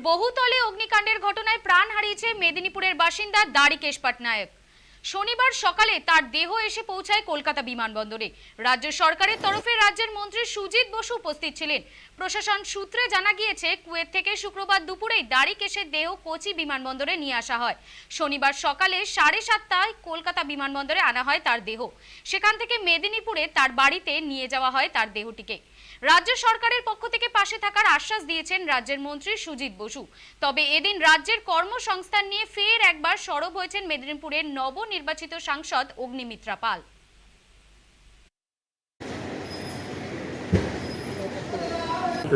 বহুতলে অগ্নিকাণ্ডের ঘটনায় প্রাণ হারিয়েছে মেদিনীপুরের বাসিন্দা দাড়িকেশ পাটনায়ক। শনিবার সকালে তার দেহ এসে পৌঁছায় কলকাতা বিমানবন্দরে। রাজ্য সরকারের তরফে রাজ্যের মন্ত্রী সুজিত বসু উপস্থিত ছিলেন। প্রশাসন সূত্রে জানা গিয়েছে, কুয়েত থেকে শুক্রবার দুপুরেই দাড়িকেশের দেহ কোচি বিমানবন্দরে নিয়ে আসা হয়। শনিবার সকালে সাড়ে সাতটায় কলকাতা বিমানবন্দরে আনা হয় তার দেহ। সেখান থেকে মেদিনীপুরে তার বাড়িতে নিয়ে যাওয়া হয় তার দেহটিকে। রাজ্য সরকারের পক্ষ থেকে পাশে থাকার আশ্বাস দিয়েছেন রাজ্যের মন্ত্রী সুজিত বসু। তবে এদিন রাজ্যের কর্মসংস্থান নিয়ে ফের একবার সরব হয়েছেন মেদিনীপুরের নবনির্বাচিত সাংসদ অগ্নিমিত্রা পাল।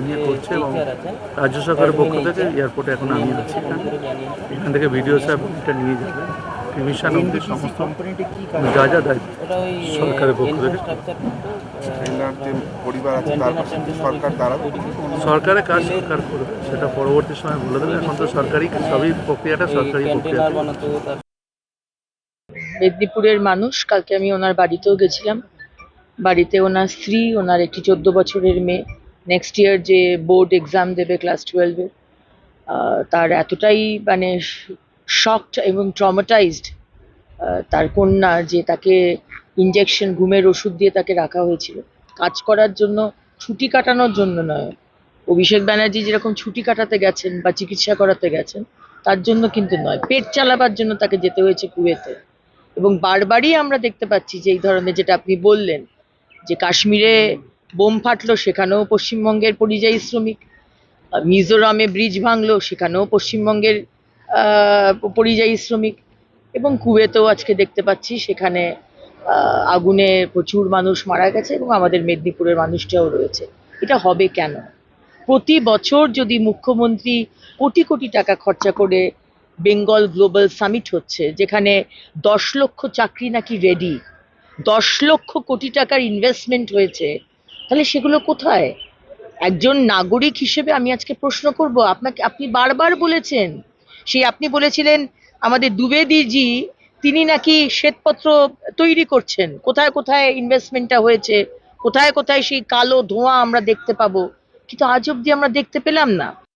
নিয়ে করছে এবং রাজ্য সরকারের পক্ষ থেকে এয়ারপোর্টে এখন আমি আছি এখান থেকে ভিডিও সাহেব এটা নিয়ে যাবে। টিভিশন অব্দি সমস্ত যা যা দায়িত্ব সরকারের পক্ষ থেকে। সরকারের কাজ সরকার করবে। সেটা পরবর্তী সময় বলে দেবে। এখন তো সরকারি সবই প্রক্রিয়াটা সরকারি প্রক্রিয়া। মেদিনীপুরের মানুষ। কালকে আমি ওনার বাড়িতেও গেছিলাম। বাড়িতে ওনার স্ত্রী, ওনার একটি চোদ্দ বছরের মেয়ে। নেক্সট ইয়ার যে বোর্ড এক্সাম দেবে ক্লাস টুয়েলভে তার এতটাই মানে শকড এবং ট্রমাটাইজড তার কন্যা যে তাকে ইঞ্জেকশন ঘুমের ওষুধ দিয়ে তাকে রাখা হয়েছিল। কাজ করার জন্য, ছুটি কাটানোর জন্য নয়। অভিষেক ব্যানার্জি যেরকম ছুটি কাটাতে গেছেন বা চিকিৎসা করাতে গেছেন, তার জন্য কিন্তু নয়। পেট চালাবার জন্য তাকে যেতে হয়েছে কুয়েতে। এবং বারবারই আমরা দেখতে পাচ্ছি যে এই ধরনের যেটা আপনি বললেন, যে কাশ্মীরে বোম ফাটলো, সেখানেও পশ্চিমবঙ্গের পরিযায়ী শ্রমিক। মিজোরামে ব্রিজ ভাঙলো, সেখানেও পশ্চিমবঙ্গের পরিযায়ী শ্রমিক। এবং কুয়েতেও আজকে দেখতে পাচ্ছি, সেখানে আগুনে প্রচুর মানুষ মারা গেছে এবং আমাদের মেদিনীপুরের মানুষটাও রয়েছে। এটা হবে কেন? প্রতি বছর যদি মুখ্যমন্ত্রী কোটি কোটি টাকা খরচা করে বেঙ্গল গ্লোবাল সামিট হচ্ছে, যেখানে দশ লক্ষ চাকরি নাকি রেডি দশ লক্ষ কোটি টাকার ইনভেস্টমেন্ট হয়েছে, তাহলে সেগুলো কোথায়? একজন নাগরিক হিসেবে আমি আজকে প্রশ্ন করব, আপনাকে, আপনি বারবার বলেছেন, সেই আপনি বলেছিলেন আমাদের দুবেদিজি, তিনি নাকি শ্বেতপত্র তৈরি করছেন, কোথায় কোথায় ইনভেস্টমেন্টটা হয়েছে, কোথায় কোথায় সেই কালো ধোঁয়া আমরা দেখতে পাবো, কিন্তু আজ অবধি আমরা দেখতে পেলাম না।